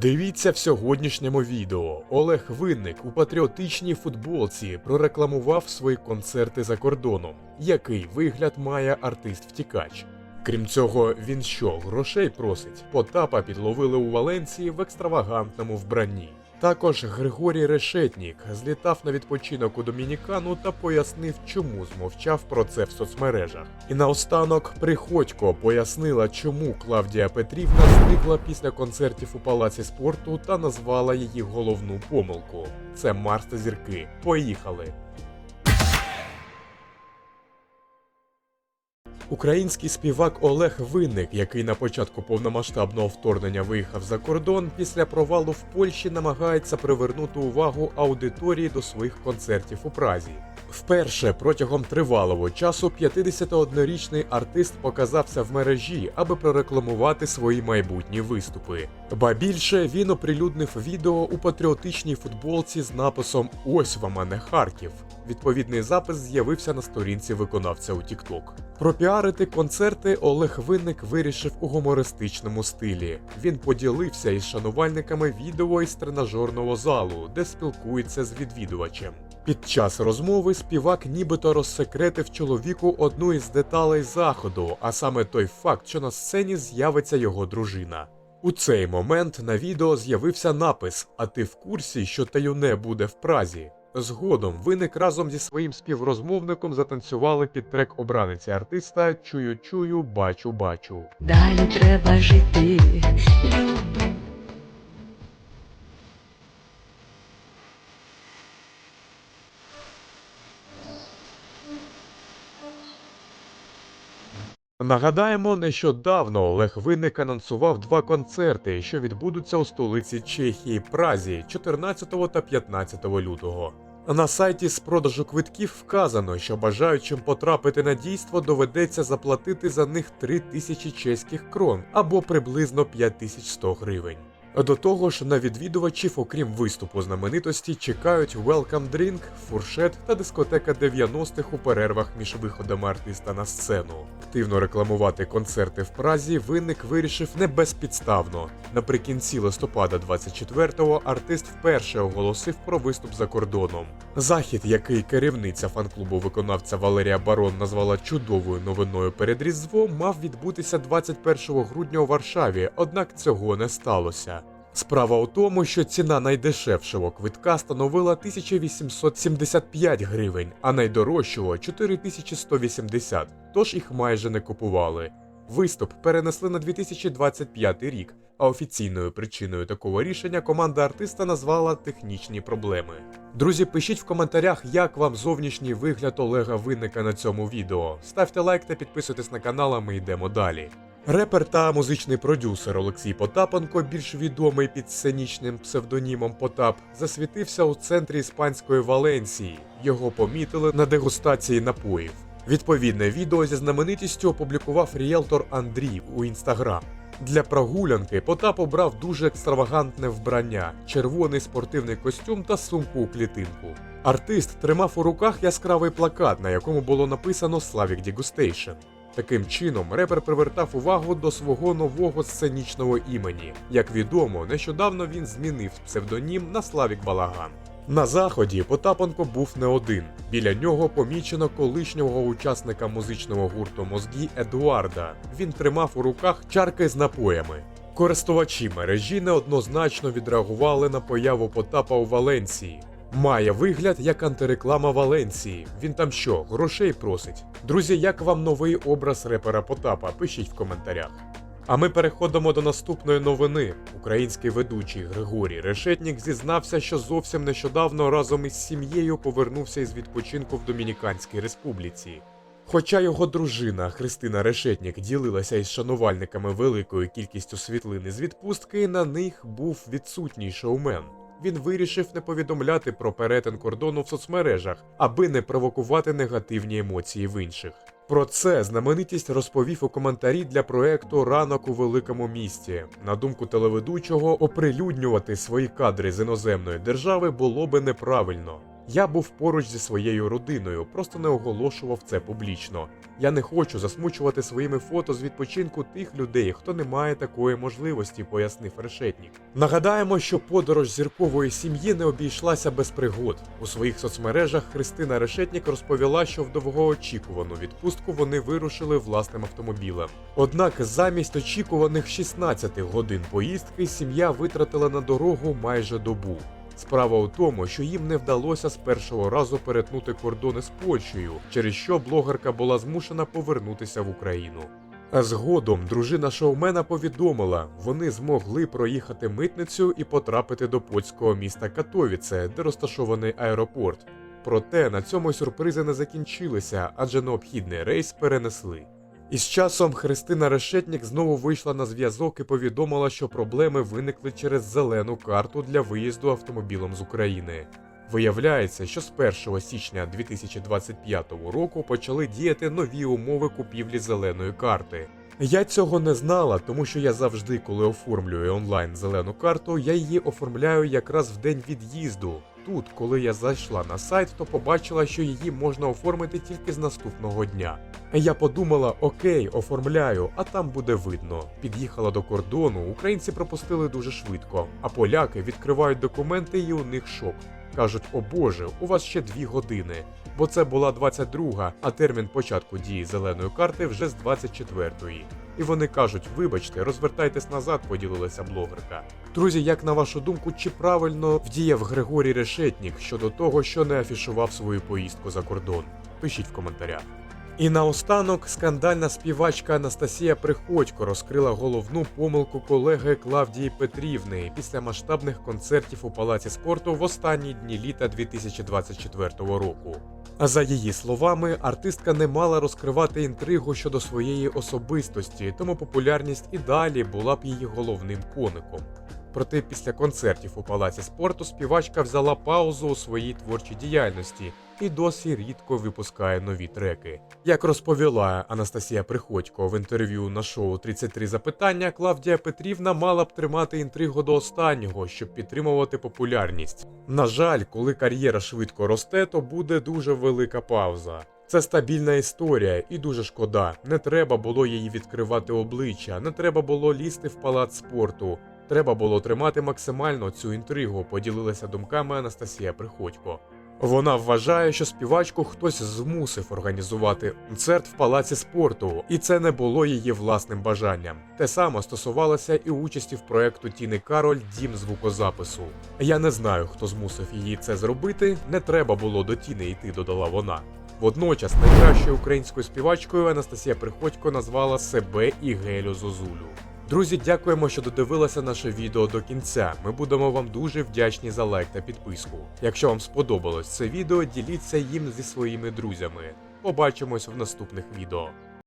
Дивіться в сьогоднішньому відео. Олег Винник у патріотичній футболці прорекламував свої концерти за кордоном. Який вигляд має артист-втікач? Крім цього, він що, грошей просить? Потапа підловили у Валенції в екстравагантному вбранні. Також Григорій Решетнік злітав на відпочинок у Домінікану та пояснив, чому змовчав про це в соцмережах. І наостанок Приходько пояснила, чому Клавдія Петрівна зникла після концертів у палаці спорту та назвала її головну помилку. Це Марс та зірки. Поїхали! Український співак Олег Винник, який на початку повномасштабного вторгнення виїхав за кордон, після провалу в Польщі намагається привернути увагу аудиторії до своїх концертів у Празі. Вперше протягом тривалого часу 51-річний артист показався в мережі, аби прорекламувати свої майбутні виступи. Ба більше він оприлюднив відео у патріотичній футболці з написом Ось вам а не Харків. Відповідний запис з'явився на сторінці виконавця у TikTok. Пропіарити концерти Олег Винник вирішив у гумористичному стилі. Він поділився із шанувальниками відео із тренажерного залу, де спілкується з відвідувачем. Під час розмови співак нібито розсекретив чоловіку одну із деталей заходу, а саме той факт, що на сцені з'явиться його дружина. У цей момент на відео з'явився напис: А ти в курсі, що Таюне буде в Празі? Згодом виник разом зі своїм співрозмовником затанцювали під трек обраниці артиста Чую, чую, бачу, бачу. Далі треба жити. Нагадаємо, нещодавно Олег Винник анонсував два концерти, що відбудуться у столиці Чехії Празі 14 та 15 лютого. На сайті з продажу квитків вказано, що бажаючим потрапити на дійство доведеться заплатити за них 3 тисячі чеських крон або приблизно 5100 гривень. До того ж, на відвідувачів, окрім виступу знаменитості, чекають welcome drink, фуршет та дискотека 90-х у перервах між виходами артиста на сцену. Активно рекламувати концерти в Празі винник вирішив не безпідставно. Наприкінці листопада 24-го артист вперше оголосив про виступ за кордоном. Захід, який керівниця фан-клубу виконавця Валерія Барон назвала чудовою новиною перед Різдвом, мав відбутися 21 грудня у Варшаві, однак цього не сталося. Справа у тому, що ціна найдешевшого квитка становила 1875 гривень, а найдорожчого 4180, тож їх майже не купували. Виступ перенесли на 2025 рік, а офіційною причиною такого рішення команда артиста назвала технічні проблеми. Друзі, пишіть в коментарях, як вам зовнішній вигляд Олега Винника на цьому відео. Ставте лайк та підписуйтесь на канал, а ми йдемо далі. Репер та музичний продюсер Олексій Потапенко, більш відомий під сценічним псевдонімом Потап, засвітився у центрі іспанської Валенсії. Його помітили на дегустації напоїв. Відповідне відео зі знаменитістю опублікував ріелтор Андрій у інстаграм. Для прогулянки Потап обрав дуже екстравагантне вбрання, червоний спортивний костюм та сумку у клітинку. Артист тримав у руках яскравий плакат, на якому було написано Славік Дегустейшн. Таким чином, репер привертав увагу до свого нового сценічного імені. Як відомо, нещодавно він змінив псевдонім на Славік Балаган. На заході Потапенко був не один. Біля нього помічено колишнього учасника музичного гурту Мозгі Едуарда. Він тримав у руках чарки з напоями. Користувачі мережі неоднозначно відреагували на появу Потапа у Валенції. Має вигляд як антиреклама Валенції. Він там що, грошей просить? Друзі, як вам новий образ репера Потапа? Пишіть в коментарях. А ми переходимо до наступної новини. Український ведучий Григорій Решетнік зізнався, що зовсім нещодавно разом із сім'єю повернувся із відпочинку в Домініканській республіці. Хоча його дружина Христина Решетнік ділилася із шанувальниками великою кількістю світлин із відпустки, на них був відсутній шоумен. Він вирішив не повідомляти про перетин кордону в соцмережах, аби не провокувати негативні емоції в інших. Про це знаменитість розповів у коментарі для проекту Ранок у великому місті. На думку телеведучого, оприлюднювати свої кадри з іноземної держави було би неправильно. Я був поруч зі своєю родиною, просто не оголошував це публічно. Я не хочу засмучувати своїми фото з відпочинку тих людей, хто не має такої можливості, пояснив решетнік. Нагадаємо, що подорож зіркової сім'ї не обійшлася без пригод. У своїх соцмережах Христина Решетнік розповіла, що в довгоочікувану відпустку вони вирушили власним автомобілем. Однак замість очікуваних 16 годин поїздки сім'я витратила на дорогу майже добу. Справа у тому, що їм не вдалося з першого разу перетнути кордони з Польщею, через що блогерка була змушена повернутися в Україну. А згодом дружина шоумена повідомила, вони змогли проїхати митницю і потрапити до польського міста Катовіце, де розташований аеропорт. Проте на цьому сюрпризи не закінчилися, адже необхідний рейс перенесли. І з часом Христина Решетнік знову вийшла на зв'язок і повідомила, що проблеми виникли через зелену карту для виїзду автомобілем з України. Виявляється, що з 1 січня 2025 року почали діяти нові умови купівлі зеленої карти. Я цього не знала, тому що я завжди, коли оформлюю онлайн зелену карту, я її оформляю якраз в день від'їзду. Тут, коли я зайшла на сайт, то побачила, що її можна оформити тільки з наступного дня. Я подумала, окей, оформляю, а там буде видно. Під'їхала до кордону, українці пропустили дуже швидко, а поляки відкривають документи і у них шок. Кажуть, о боже, у вас ще дві години. Бо це була 22, а термін початку дії зеленої карти вже з 24-ї. І вони кажуть, вибачте, розвертайтесь назад, поділилася блогерка. Друзі, як на вашу думку, чи правильно вдіяв Григорій Решетнік щодо того, що не афішував свою поїздку за кордон? Пишіть в коментарях. І наостанок скандальна співачка Анастасія Приходько розкрила головну помилку колеги Клавдії Петрівни після масштабних концертів у палаці спорту в останні дні літа 2024 року. А за її словами, артистка не мала розкривати інтригу щодо своєї особистості, тому популярність і далі була б її головним коником. Проте після концертів у палаці спорту співачка взяла паузу у своїй творчій діяльності і досі рідко випускає нові треки. Як розповіла Анастасія Приходько в інтерв'ю на шоу «33 запитання, Клавдія Петрівна мала б тримати інтригу до останнього, щоб підтримувати популярність. На жаль, коли кар'єра швидко росте, то буде дуже велика пауза. Це стабільна історія, і дуже шкода. Не треба було її відкривати обличчя, не треба було лізти в палац спорту. Треба було тримати максимально цю інтригу, поділилася думками Анастасія Приходько. Вона вважає, що співачку хтось змусив організувати концерт в палаці спорту, і це не було її власним бажанням. Те саме стосувалося і участі в проекту Тіни Кароль Дім звукозапису. Я не знаю, хто змусив її це зробити. Не треба було до Тіни йти, додала вона. Водночас найкращою українською співачкою Анастасія Приходько назвала себе і Гелю Зозулю. Друзі, дякуємо, що додивилися наше відео до кінця. Ми будемо вам дуже вдячні за лайк та підписку. Якщо вам сподобалось це відео, діліться їм зі своїми друзями. Побачимось в наступних відео.